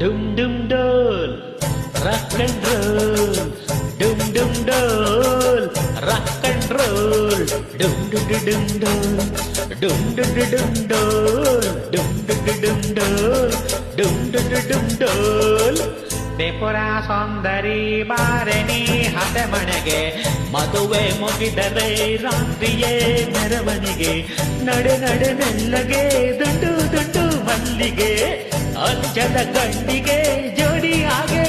ಡುಮ್ ಡುಮ್ ಡೋಲ್ rock and roll ಡುಮ್ ಡುಮ್ ಡೋಲ್ ರಾಕ್ ಅಂಡ್ ರೋಲ್ ಡುಮ್ ಡು ಡು ಡುಮ್ ಡೋಲ್ ಡುಮ್ ಡು ಡು ಡುಮ್ ಡೋಲ್ ಡುಮ್ ಡು ಡು ಡುಮ್ ಡೋಲ್ ಡುಮ್ ಡು ಡು ಡುಮ್ ಡೋಲ್ ತ್ರಿಪುರ ಸುಂದರಿ ಬಾರಣಿ ಹದ ಮನೆಗೆ ಮದುವೆ ಮುಗಿದರೆ ರಾತ್ರಿಯೇ ಮೆರವಣಿಗೆ ನಡೆ ನಡೆ ಮೆಲ್ಲಗೆ ದುಂಡು ದುಂಡು ಮಲ್ಲಿಗೆ ಅಂಚದ ಗಂಡಿಗೆ ಜೋಡಿ ಹಾಗೆ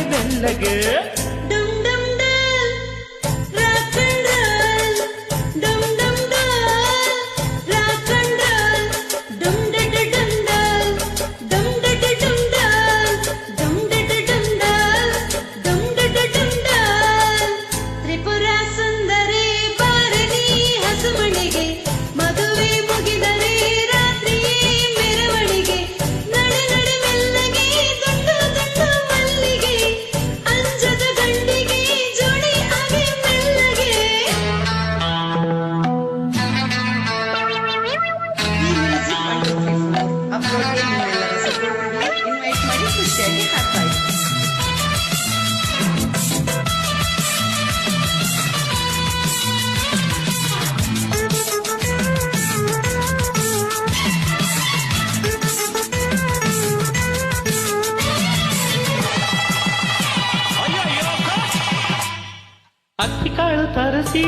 ಅಕ್ಕಿ ಕಾಳು ತರಿಸಿ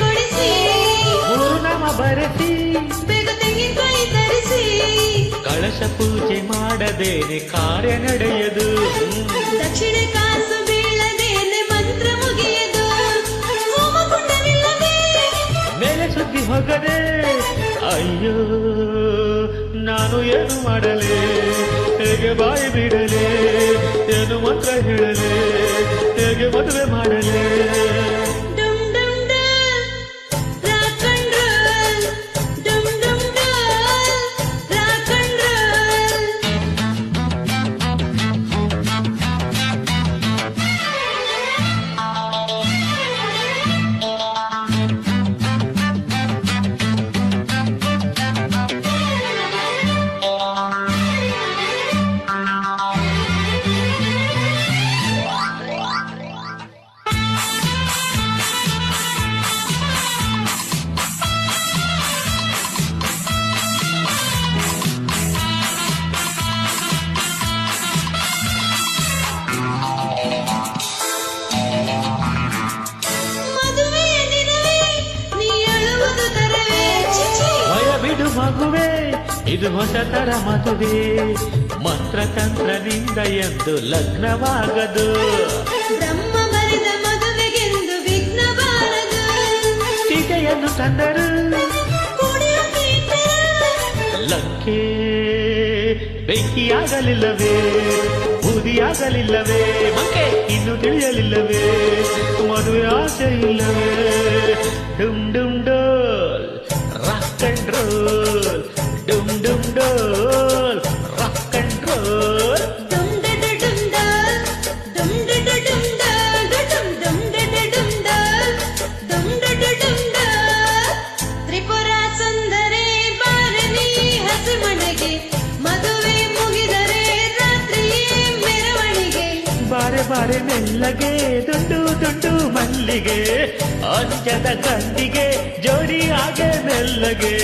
ಕೊಡಿಸಿ ನಾಮ ಬರೆಸಿ, ಕಳಶ ಪೂಜೆ ಮಾಡದೇನೆ ಕಾರ್ಯ ನಡೆಯದು. ದಕ್ಷಿಣ ಕಾಸು ಬೀಳದೇನೆ ಮಂತ್ರ ಮುಗಿಯದು ಮೇಲೆ ಸುದ್ದಿ ಹೋಗದೆ, ಅಯ್ಯೋ, ನಾನು ಏನು ಮಾಡಲೇ? ಹೇಗೆ ಬಾಯಿ ಬಿಡಲೇ? ಏನು ಮಂತ್ರ ಹೇಳಲೆ? ಹೇಗೆ ಮದುವೆ ಮಾಡಲೆ. ಮಗುವೆ ಇದು ಹೊಸ ತರ ಮದುವೆ ಮಂತ್ರತಂತ್ರದಿಂದ ಎಂದು ಲಗ್ನವಾಗದು. ಬ್ರಹ್ಮ ಬರೆದ ಮದುವೆಗೆಂದು ವಿಘ್ನ ಬಾರದು. ಸೀತೆಯನ್ನು ತಂದರು. ಲಕ್ಕೆ ಲಂಕೆ ಬೆಂಕಿಯಾಗಲಿಲ್ಲವೇ ಬೂದಿಯಾಗಲಿಲ್ಲವೇ ಮಕ್ಕೆ ಇನ್ನು ತಿಳಿಯಲಿಲ್ಲವೇ ಮದುವೆ ಆಸೆ ಇಲ್ಲವೇ ಬಾರೆ ಮೆಲ್ಲಗೆ ದುಂಡು ದುಂಡು ಮಲ್ಲಿಗೆ ಅಂಜದ ಗಂಡಿಗೆ ಜೋಡಿ ಹಾಗೆ ಮೆಲ್ಲಗೆ.